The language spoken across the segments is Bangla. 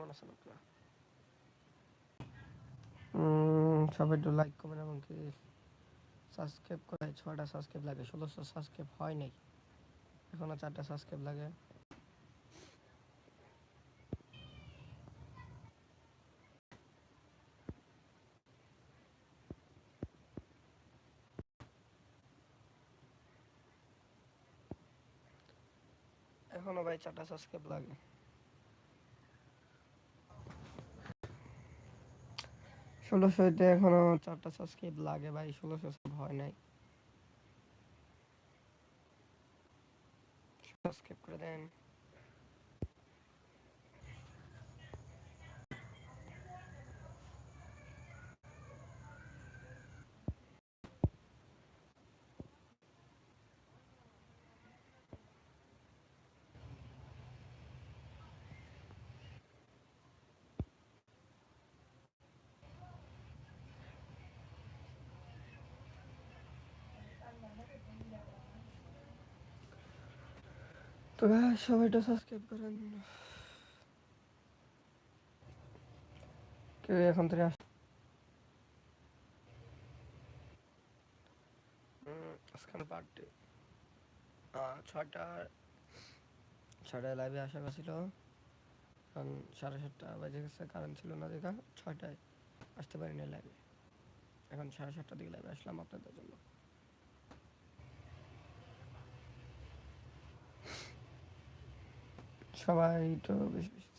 কেমন আছেন আপনারা? সবাই একটু লাইক করবেন এবং কি সাবস্ক্রাইব করে, ছয়টা সাবস্ক্রাইব লাগে। ষোলোশো সাবস্ক্রাইব হয় নাই। এখনও চারটা সাবস্ক্রাইব লাগে। এখনও ভাই চারটা সাবস্ক্রাইব লাগে। ষোলোশোতে এখনও চারটা সাবস্ক্রাইব লাগে ভাই ষোলোশো সব হয় নাই। সাবস্ক্রাইব করে দেন। তো guys, সবাই একটু সাবস্ক্রাইব করেন কেউ এখন থেকে আস আজকে বার্থডে ছয়টা ছয়টায় লাইভে আসা গেছিল কারণ সাড়ে সাতটা বাজে গেছে কারণ ছিল না দেখা ছয়টায় আসতে পারিনি লাইভে এখন সাড়ে সাতটার দিকে লাইভে আসলাম আপনাদের জন্য। সবাই তো বেশি বেশি।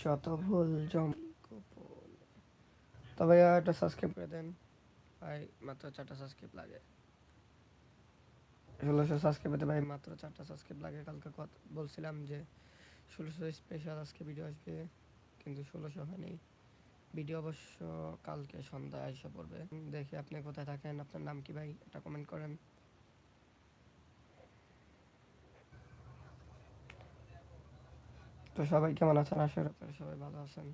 যত ভুল জম তবে একটা সাবস্ক্রাইব করে দেন। ভাই, মাত্র চারটা সাবস্ক্রাইব লাগে। ষোলোশো সাবস্ক্রাইব পেতে ভাই, মাত্র চারটা সাবস্ক্রাইব লাগে। কালকে কথা বলছিলাম যে ষোলোশো স্পেশাল আজকে ভিডিও আসবে, কিন্তু ষোলোশো হয়নি। ভিডিও অবশ্য কালকে সন্ধ্যায় এসে পড়বে। দেখি আপনি কোথায় থাকেন, আপনার নাম কি ভাই, এটা কমেন্ট করেন। তো সবাই কেমন আছেন? করি আপনারা সবাই ভালো আছেন।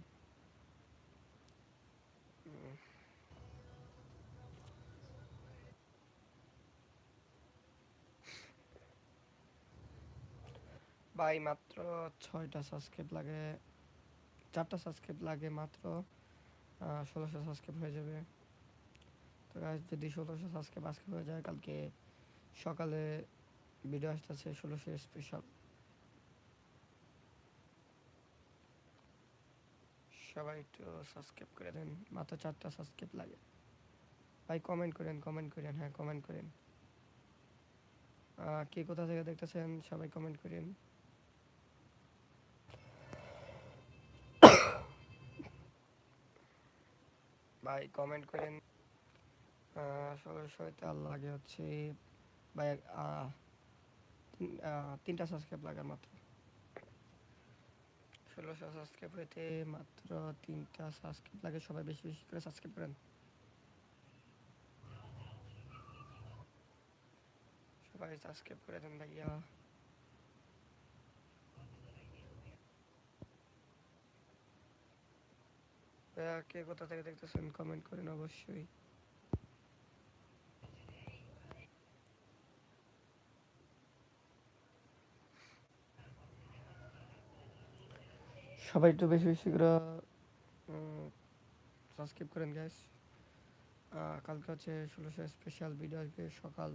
ভাই মাত্র ছয়টা সাবস্ক্রাইব লাগে চারটা সাবস্ক্রাইব লাগে মাত্র ষোলোশো সাবস্ক্রাইব হয়ে যাবে। তো guys, যদি ষোলোশো সাবস্ক্রাইব আজকে হয়ে যায় কালকে সকালে ভিডিও আসতেছে ষোলোশো স্পেশাল সবাই একটু সাবস্ক্রাইব করে দেন মাত্র চারটা সাবস্ক্রাইব লাগে। ভাই কমেন্ট করেন কমেন্ট করেন হ্যাঁ কমেন্ট করেন। কে কোথা থেকে দেখতেছেন সবাই কমেন্ট করেন। ভাই কমেন্ট করেন। ষোলোশোতে আর লাগে হচ্ছে ভাই তিনটা সাবস্ক্রাইব লাগে মাত্র। ষোলোশো সাবস্ক্রাইব হইতে মাত্র তিনটা সাবস্ক্রাইব লাগে। সবাই বেশি বেশি করে সাবস্ক্রাইব করেন। সবাই সাবস্ক্রাইব করে দেন ভাইয়া। কে কোথা থেকে দেখতেছেন কমেন্ট করেন অবশ্যই। সবাই একটু বেশি বেশি করে সাবস্ক্রাইব করেন গ্যাস কালকে হচ্ছে ষোলোশো স্পেশাল ভিডিও আসবে সকাল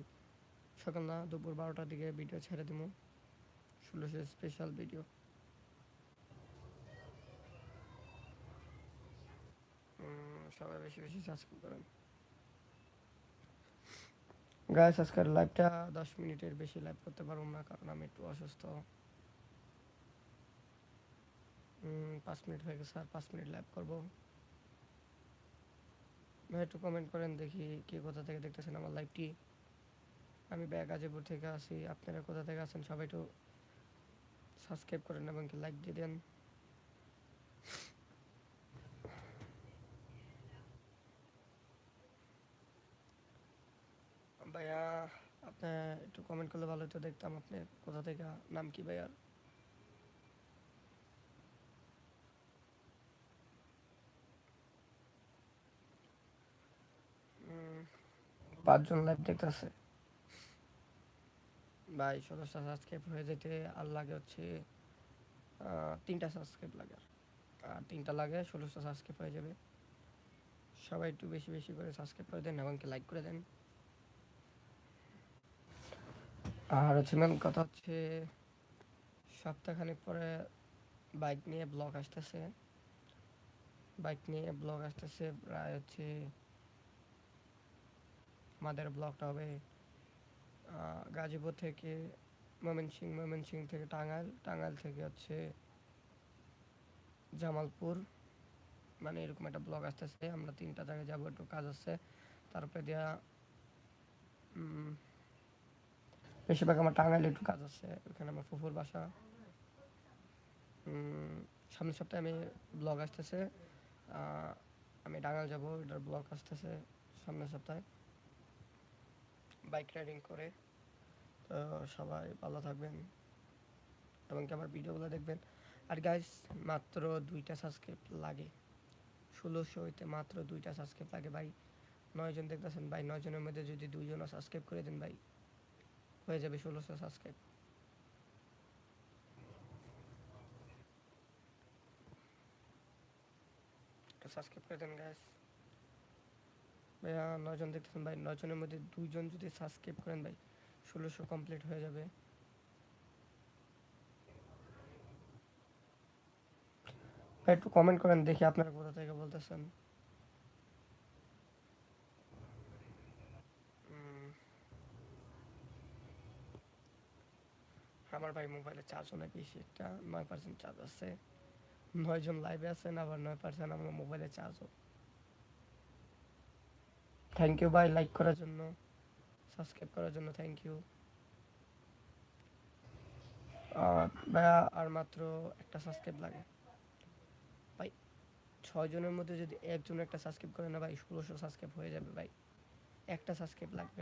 সকাল না, দুপুর বারোটার দিকে ভিডিও ছেড়ে দিব ষোলোশো স্পেশাল ভিডিও সবাই বেশি বেশি সাবস্ক্রাইব করেন। গাইস আজকের লাইভটা দশ মিনিটের বেশি লাইভ করতে পারব না, কারণ আমি একটু অসুস্থ। পাঁচ মিনিট হয়ে গেছে, আর পাঁচ মিনিট লাইভ করব। ভাই, একটু কমেন্ট করেন দেখি কে কোথা থেকে দেখতেছেন আমার লাইভটি আমি ব্যাগ গাজীপুর থেকে আসি আপনারা কোথা থেকে আছেন সবাই একটু সাবস্ক্রাইব করেন এবং লাইক দিয়ে দেন। ভাইয়া, আপনি একটু কমেন্ট করলে ভালো হতো দেখতাম আপনি কোথা থেকে, নাম কি ভাইয়ার? পাঁচজন লাইভ দেখতেছে। ভাই, সদস্য সাবস্ক্রাইব হয়ে যেতে আর লাগে হচ্ছে তিনটা সাবস্ক্রাইব লাগে আর। তিনটা লাগে, ষোলোশো সাবস্ক্রাইব হয়ে যাবে। সবাই একটু বেশি বেশি করে সাবস্ক্রাইব করে দেন এবং লাইক করে দেন। আর হচ্ছে ম্যাম কথা হচ্ছে, সপ্তাহখানেক পরে বাইক নিয়ে ব্লগ আসতেছে। বাইক নিয়ে ব্লগ আসতেছে, প্রায় হচ্ছে আমাদের ব্লগটা হবে গাজীপুর থেকে ময়মনসিং ময়মনসিং থেকে টাঙ্গাইল টাঙ্গাইল থেকে হচ্ছে জামালপুর। মানে এরকম একটা ব্লগ আসতেছে, আমরা তিনটা জায়গায় যাব, একটু কাজ আছে। তারপরে দেওয়া বেশিরভাগ আমার টাঙ্গাইলে একটু কাজ আছে, ওখানে আমার ফুফুর বাসা। সামনের সপ্তাহে আমি ব্লগ আসতেছে আমি টাঙ্গাইল যাব, এটার ব্লগ আসতেছে সামনের সপ্তাহে। বাইক রাইডিং করে, তো সবাই ভালো থাকবেন, এবং কি আমার ভিডিওগুলো দেখবেন। আর গাইস মাত্র দুইটা সাবস্ক্রাইব লাগে। ষোলোশো হইতে মাত্র দুইটা সাবস্ক্রাইব লাগে ভাই। নয়জন দেখতেছেন ভাই, নয়জনের মধ্যে যদি দুইজনও সাবস্ক্রাইব করে দেন ভাই। হয়ে যাবে ষোলোশো সাবস্ক্রাইব সাবস্ক্রাইব করে দেন গাইস ভাইয়া, নয়জন দেখতেছেন, ভাই। নয়জনের মধ্যে দুইজন যদি সাবস্ক্রাইব করেন, ভাই ষোলোশো কমপ্লিট হয়ে যাবে। ভাই, একটু কমেন্ট করেন, দেখি আপনারা কোথা থেকে বলতেছেন। আমার ভাই মোবাইলে চার্জ অনেক বেশি একটা নয় পার্সেন্ট চার্জ আছে। নয়জন লাইভে আছেন, আবার নয় পার্সেন্ট আমার মোবাইলে চার্জও থ্যাংক ইউ ভাই লাইক করার জন্য সাবস্ক্রাইব করার জন্য থ্যাংক ইউ ভাইয়া, আর মাত্র একটা সাবস্ক্রাইব লাগে। ভাই, ছয় জনের মধ্যে যদি একজন একটা সাবস্ক্রাইব করে না ভাই, ষোলোশো সাবস্ক্রাইব হয়ে যাবে ভাই। একটা সাবস্ক্রাইব লাগবে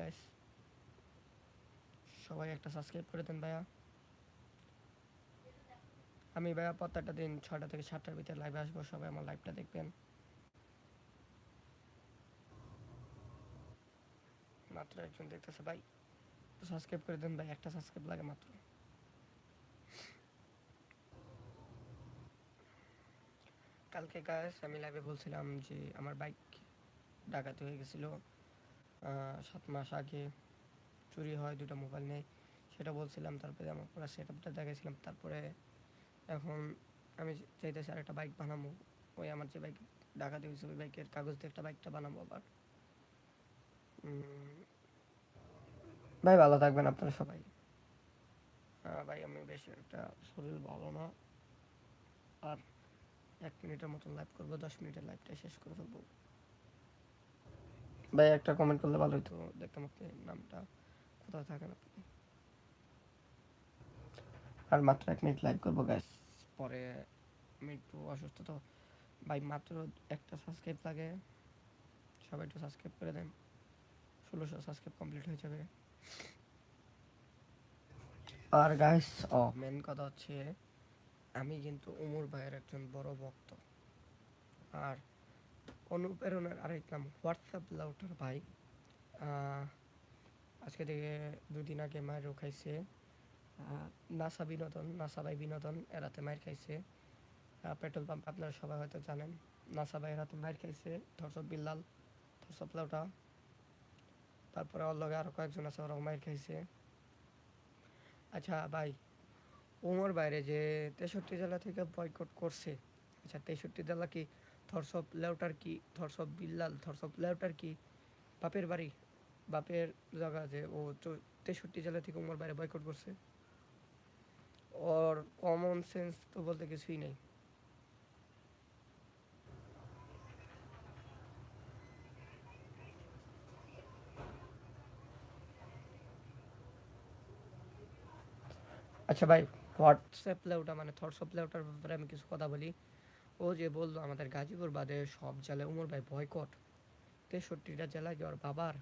সবাই একটা সাবস্ক্রাইব করে দেন ভাইয়া। আমি ভাইয়া প্রত্যেকটা দিন ছয়টা থেকে সাতটার ভিতরে লাইভে আসব, সবাই আমার লাইভটা দেখবেন। মাত্র একজন দেখতেছে ভাই। সাবস্ক্রাইব করে দেন ভাই, একটা সাবস্ক্রাইব লাগে মাত্র। কালকে গাছ আমি লাইভে বলছিলাম যে আমার বাইক ডাকাতি হয়ে গেছিল। সাত মাস আগে চুরি হয় দুটো মোবাইল নেই। সেটা বলছিলাম, তারপরে আমার পুরো সেট আপটা দেখাইছিলাম, তারপরে এখন আমি চাইতেছি আর একটা বাইক বানাবো ওই আমার যে বাইক ডাকাতি হয়েছে ওই বাইকের কাগজ দিয়ে একটা বাইকটা বানাবো আবার। ভাই ভালো থাকবেন আপনারা সবাই। ভাই, আমি বেশি একটা শরীর ভালো না। আর এক মিনিটের মতন লাইভ করব, দশ মিনিটের লাইভটা শেষ করে ফেলব। ভাই, একটা কমেন্ট করলে ভালো হতো দেখতাম আপনি নামটা, কোথায় থাকেন আপনি? আর মাত্র এক মিনিট লাইভ করব গ্যাস পরে আমি একটু অসুস্থ তো, ভাই মাত্র একটা সাবস্ক্রাইব লাগে, সবাই একটু সাবস্ক্রাইব করে দেন, ষোলোশো সাবস্ক্রাইব কমপ্লিট হয়ে যাবে। আর গাইস ও মেন কথা হচ্ছে আমি কিন্তু উমর ভাইয়ের একজন বড় ভক্ত। আর অনুপ্রেরণার আরেক নাম হোয়াটসঅ্যাপ লাউটার ভাই আজকে থেকে দুদিন আগে মায়েরও খাইছে। নাসা বিনোদন, নাসা ভাই বিনোদন এরাতে মায়ের খাইছে। পেট্রোল পাম্প আপনারা সবাই হয়তো জানেন। নাসা ভাই এরাতে মায়ের খাইছে। ধর্ষক বিল্লাল ধর্ষক লাউটা। তারপরে ওর লগে আরও কয়েকজন আছে, ওরাও মায়ের খাইছে। আচ্ছা ভাই ওমর বাইরে যে তেষট্টি জেলা থেকে বয়কট করছে আচ্ছা তেষট্টি জেলা কি থরসব লেউটার কি থরসব বিল্লাল থরসব লেউটার কি বাপের বাড়ি? বাপের জায়গা যে ও তেষট্টি জেলা থেকে ওমর বাইরে বয়কট করছে। ওর কমন সেন্স তো বলতে কিছুই নেই। আচ্ছা ভাই হোয়াটসঅ্যাপ লেউটা মানে থটসঅ্যাপ লেউটার ব্যাপারে আমি কিছু কথা বলি। ও যে বলল আমাদের গাজীপুর বাদে সব জেলায় উমর ভাই বয়কট তেষট্টিটা জেলা কি ওর বাবার।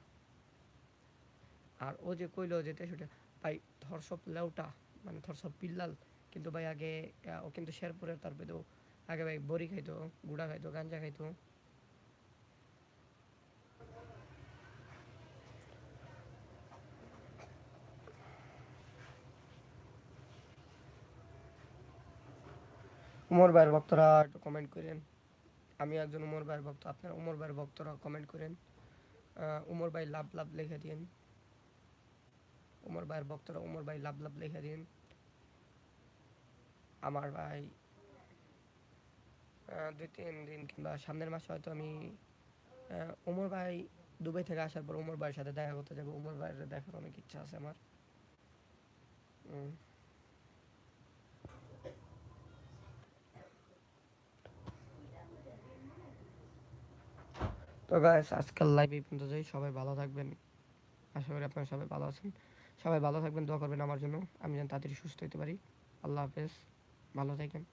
আর ও যে কইলো যে তেষট্টি ভাই থরসপ লেউটা মানে সব পিল্লাল কিন্তু ভাই আগে ও কিন্তু শেরপুরের তারপরে তো আগে ভাই বড়ি খাইতো, গুড়া খাইতো, গাঞ্জা খাইতো। উমর ভাইয়ের ভক্তরা একটু কমেন্ট করেন। আমি একজন উমর ভাইয়ের ভক্ত, আপনার উমর ভাইয়ের ভক্তরা কমেন্ট করেন। উমর ভাই লাভ লাভ লিখে দিন উমর ভাইয়ের ভক্তরা উমর ভাই লাভ লাভ লিখে দিন আমার ভাই দুই তিন দিন কিংবা সামনের মাসে হয়তো আমি উমর ভাই দুবাই থেকে আসার পর উমর ভাইয়ের সাথে দেখা করতে যাব। উমর ভাইয়ের দেখার অনেক ইচ্ছা আছে আমার। তো গাইস আজকাল লাইভ এই পর্যন্ত যাই সবাই ভালো থাকবেন। আশা করি আপনারা সবাই ভালো আছেন। সবাই ভালো থাকবেন, দোয়া করবেন আমার জন্য। আমি যেন তাড়াতাড়ি সুস্থ হতে পারি। আল্লাহ হাফেজ। ভালো থাকেন।